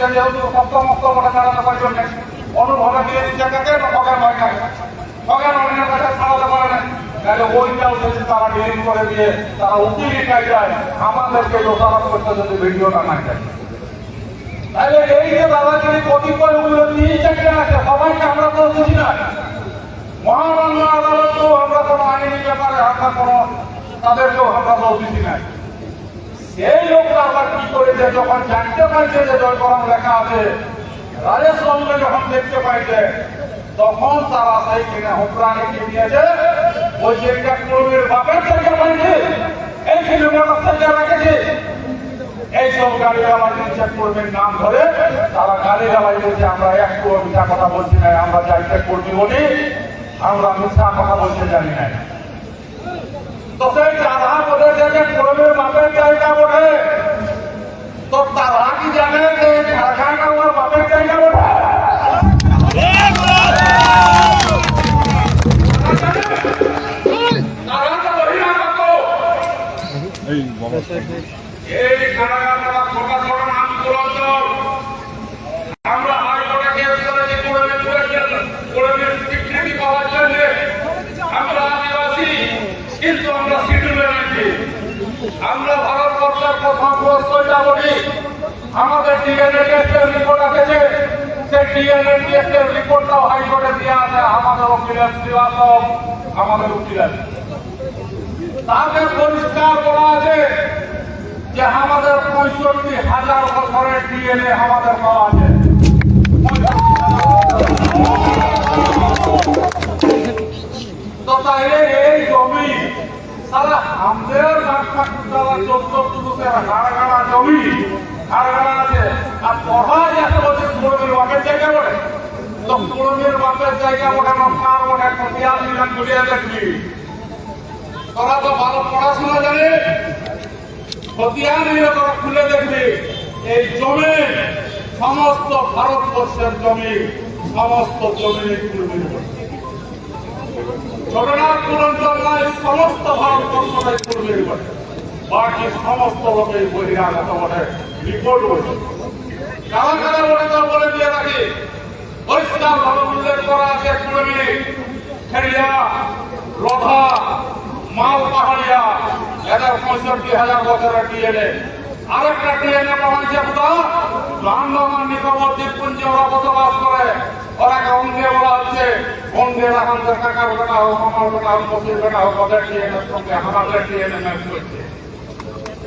যদি আমাদেরকে দোষারোপ করতে যদি ভিডিওটা না যায় তাহলে এই যে দাদাগিরি কতিপয় ওগুলো তিন চারটে আছে? সবাইকে আমরা তো বুঝি না? মহামান্য আদালতও আমরা কোনো আইনি ব্যাপারে আমরা কোনো তাদেরকেও আমরা দোষ দিচ্ছি না সেই লোকটা আবার কি করেছে? যখন জানতে পারছে যে জয়করম লেখা আছে রাজেশ বাবুকে যখন দেখতে পাইছে, তখন তারা সেই কিনে হোকরানি কিনিয়েছে ওই যে একটা কর্মীর বাপের থেকে পাইছে এই কিনে মোটর সাইকেল রেখেছে এইসব গাড়ি আমার চেক করবেন নাম ধরে তারা গাড়ি গালাই বলছে, আমরা একটু মিথ্যা কথা বলছি না, আমরা যাই চেক করবি বলি, আমরা মিথ্যা কথা বলতে জানি না। তো সেই চাঁদা বলে যে কর্মীর বাপের বটে। তো তারা কি জানে যে ঝাড়খণ্ড আমার বাপের জায়গা ওঠে এই ছোট ছোট নাম তুলন্তর আমরা হাইকোর্টে কেস করেছি কোরআনে করেছেন কোরআনের স্বীকৃতি পাওয়ার জন্য আমরা আদিবাসী কিন্তু আমরা শিডিউলে নাকি আমরা ভারতবর্ষের প্রথম প্রশ্নটা বলি আমাদের ডিএনএ টেস্টের রিপোর্ট আছে সেই ডিএনএ টেস্টের রিপোর্টটাও হাইকোর্টে দেওয়া আছে আমাদের উকিলের শ্রীবাস্তব আমাদের উকিলের। তাদের পরিষ্কার বলা আছে যে আমাদের পঁয়ষট্টি হাজার বছরের ডিএনএ আমাদের পাওয়া আছে। এই জমি সারা আমাদের তারা চোদ্দ পুরুষের হাড় আর পড়া এত বছর পুরমের বাপের জায়গা তো পুরমের বাপের জায়গা ওটা নষ্টার ওটা দেখবি। তোরা তো ভালো পড়াশোনা জানে খতিয়ান নিয়ে তোরা খুলে দেখবি। এই জমি, সমস্ত ভারতবর্ষের জমি, সমস্ত জমি পূর্বের ঘটনার পূরণ নয় সমস্ত ভারতবর্ষের পূর্বের বটে বাকি সমস্ত লোকের বহিরাগত বটে রিপোর্ট বটে কারা কারা বলে তো বলে দিয়ে রাখি পরিষ্কার ভাবে উল্লেখ করা আছে কুড়মি খেরিয়া লধা মাল পাহাড়িয়া। এদের পঁয়ষট্টি হাজার বছরের ডিএনএ। আরেকটা ডিএনএ পাওয়া কোথাও আন্দামান নিকোবর দ্বীপপুঞ্জে ওরা বসবাস করে। ওরাকে অঙ্গে বলা হচ্ছে, অঙ্গে এখন কাকার বেটা হোক আমার বেটা হোক মসির বেটা হোক, ওদের ডিএনএর সঙ্গে আমাদের ডিএনএ ম্যাচ করছে।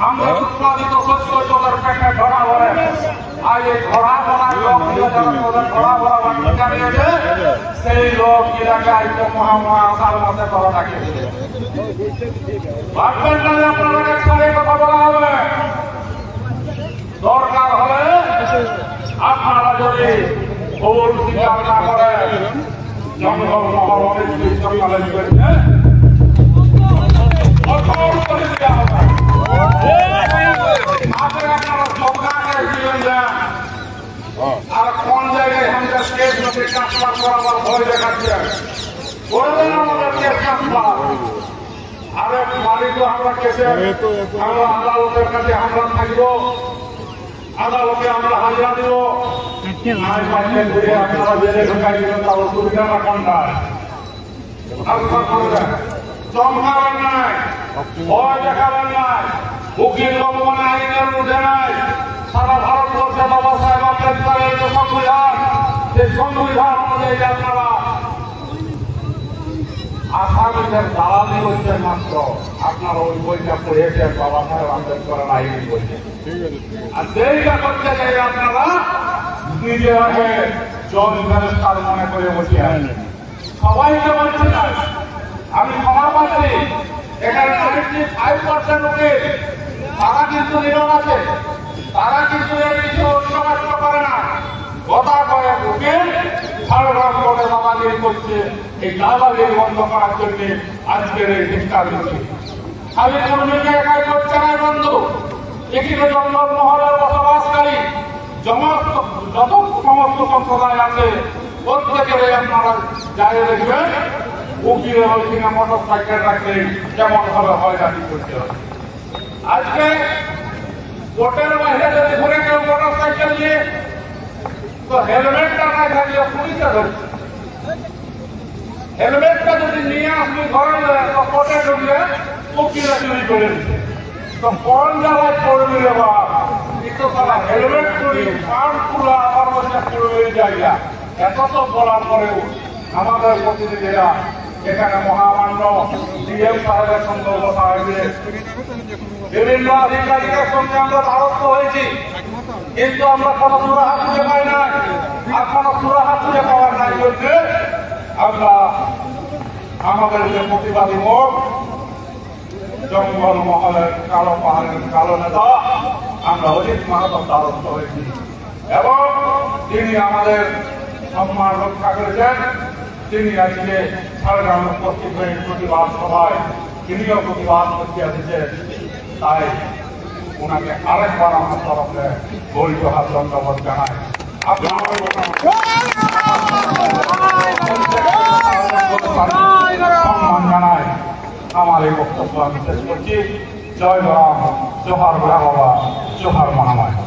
আমরা উৎপাদিত শস্য তোদের পেটে ধরা ভরে আর এই ধরা ভরা লোক তোদের ধরা ভরা বাকি জানিয়েছে সেই লোক এলাকায় তো মহা মহা আশার মধ্যে করা থাকে। ভাববেন না যে আপনারা একসাথে কথা বলা হবে। দরকার হলে আপনারা যদি ভুল স্বীকার না করেন জঙ্গল মহল অনেক করেছে কেস ট্রান্সফার আরেক মালিক আমরা কেসে আমরা আদালতের কাছে আমরা থাকব আদালতে আমরা হাজিরা দিব। আপনারা জেলে ঢুকাই দিবেন তার অসুবিধা না কোনটায় চমকাবেন নাই, ভয় দেখাবেন নাই, উকিল ভগবান আইনের নাই। সারা ভারতবর্ষে বাবা সাহেব আম্বেদকরের সংবিধান সেই সংবিধান অনুযায়ী আপনারা আসামিদের দালালি করছেন মাত্র। আপনারা ওই বইটা পড়েছেন বাবা সাহেব আম্বেদকরের আইনি বইটা। আর সেইটা করতে চাই আপনারা নিজেরাকে জজ ব্যারিস্টার মনে করে বসে আছেন সবাইকে বলছি না আমি ক্ষমা পাচ্ছি এখানে নাইনটি ফাইভ পার্সেন্ট উকিল তারা কিন্তু নিরব আছে তারা কিন্তু এর কিছু অন্যবাস্ত করে না। কথা কয়েক উকিল সাড়ে করে দাবাগিরি করছে। এই দাবাগিরি বন্ধ করার জন্য আজকের এই হচ্ছে খালি কর্মীকে একাই করছে না বন্ধু। এখানে জঙ্গল মহলের বসবাসকারী সমস্ত যত সমস্ত সম্প্রদায় আছে প্রত্যেকের আপনারা যাই দেখবেন, উকিলের ওইখানে মোটর সাইকেল রাখলে কেমন ভাবে হয়রানি করতে হবে আজকে কোর্টের বাইরে যদি ঘুরে কেউ মোটর সাইকেল নিয়ে তো হেলমেটটা না থাকলে পুলিশে ধরছে। হেলমেটটা যদি নিয়ে আপনি ঘরে তো কোর্টে ঢুকলে উকিলে চুরি করে দিচ্ছে তো কোন জায়গায় করবি রে বাবা কিন্তু তারা হেলমেট চুরি কান হয়েছে। বিভিন্ন আধিকারিকের সঙ্গে আমরা দ্বারস্থ হয়েছি। কিন্তু আমরা কোনো সুরাহা খুঁজে পাই না আর কোনো সুরাহা খুঁজে পাওয়ার নাই বলতে আমরা আমাদের যে প্রতিবাদী মুখ জঙ্গল মহলের কালো পাহাড়ের কালো নেতা, আমরা অজিত মাহাতো দ্বারস্থ হয়েছি। এবং তিনি আমাদের সম্মান রক্ষা করেছেন। তিনি আজকে ঝাড়গ্রামে উপস্থিত হয়ে প্রতিবাদ সভায় তিনিও প্রতিবাদ করতে এসেছেন। তাই ওনাকে আরেকবার আমার তরফে বৈধ হাত ধন্যবাদ জানাই। সম্মান জানাই। আমার এই বক্তব্য আমি শেষ করছি। জয় রাম জোহার বাবা জোহার মহামায়।